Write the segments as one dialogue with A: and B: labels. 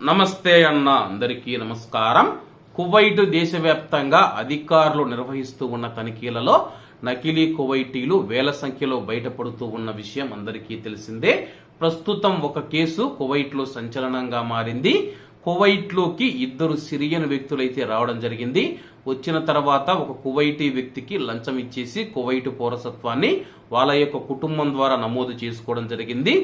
A: నమస్తే అన్న అందరికీ నమస్కారం. కువైట్ దేశవ్యాప్తంగా అధికారులు నిర్వహిస్తూ ఉన్న తనిఖీలలో నకిలీ కువైటీలు వేల సంఖ్యలో బయటపడుతూ ఉన్న విషయం అందరికీ తెలిసిందే. ప్రస్తుతం ఒక కేసు కువైట్లో సంచలనంగా మారింది. కువైట్లోకి ఇద్దరు సిరియన్ వ్యక్తులైతే రావడం జరిగింది. వచ్చిన తర్వాత ఒక కువైటీ వ్యక్తికి లంచం ఇచ్చేసి కువైట్ పౌరసత్వాన్ని వాళ్ళ యొక్క కుటుంబం ద్వారా నమోదు చేసుకోవడం జరిగింది.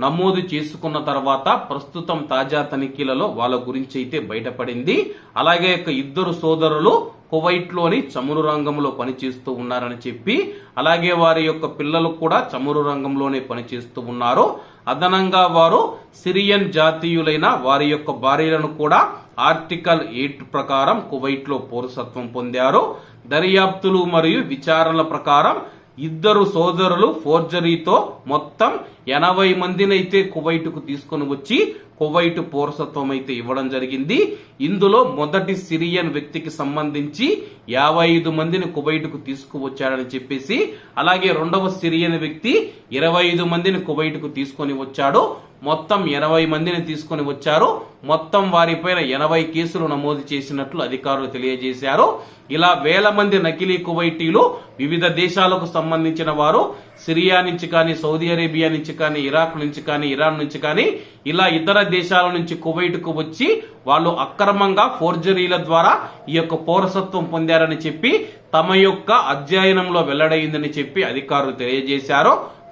A: నమోదు చేసుకున్న తర్వాత ప్రస్తుతం తాజా తనిఖీలలో వాళ్ళ గురించి అయితే బయటపడింది. అలాగే ఒక ఇద్దరు సోదరులు కువైట్లోని చమురు రంగంలో పనిచేస్తూ ఉన్నారని చెప్పి అలాగే వారి యొక్క పిల్లలు కూడా చమురు రంగంలోనే పనిచేస్తూ ఉన్నారు. అదనంగా వారు సిరియన్ జాతీయులైన వారి యొక్క భార్యలను కూడా ఆర్టికల్ ఎయిట్ ప్రకారం కువైట్లో పౌరసత్వం పొందారు. దర్యాప్తులు మరియు విచారణల ప్రకారం ఇద్దరు సోదరులు ఫోర్జరీతో మొత్తం ఎనభై మందినైతే కువైటుకు తీసుకొని వచ్చి కువైట్ పౌరసత్వం అయితే ఇవ్వడం జరిగింది. ఇందులో మొదటి సిరియన్ వ్యక్తికి సంబంధించి యాభై ఐదు మందిని కువైటుకు తీసుకువచ్చాడని చెప్పేసి అలాగే రెండవ సిరియన్ వ్యక్తి ఇరవై ఐదు మందిని కువైటుకు తీసుకొని వచ్చాడు. మొత్తం ఎనభై మందిని తీసుకొని వచ్చారు. మొత్తం వారిపైన ఎనభై కేసులు నమోదు చేసినట్లు అధికారులు తెలియజేశారు. ఇలా వేల మంది నకిలీ కువైటీలు వివిధ దేశాలకు సంబంధించిన వారు సిరియా నుంచి కానీ సౌదీ అరేబియా నుంచి కానీ ఇరాక్ నుంచి కానీ ఇరాన్ నుంచి కానీ ఇలా ఇతర దేశాల నుంచి కువైట్కు వచ్చి వాళ్ళు అక్రమంగా ఫోర్జరీల ద్వారా ఈ యొక్క పౌరసత్వం పొందారని చెప్పి తమ యొక్క అధ్యయనంలో వెల్లడైందని చెప్పి అధికారులు తెలియజేశారు.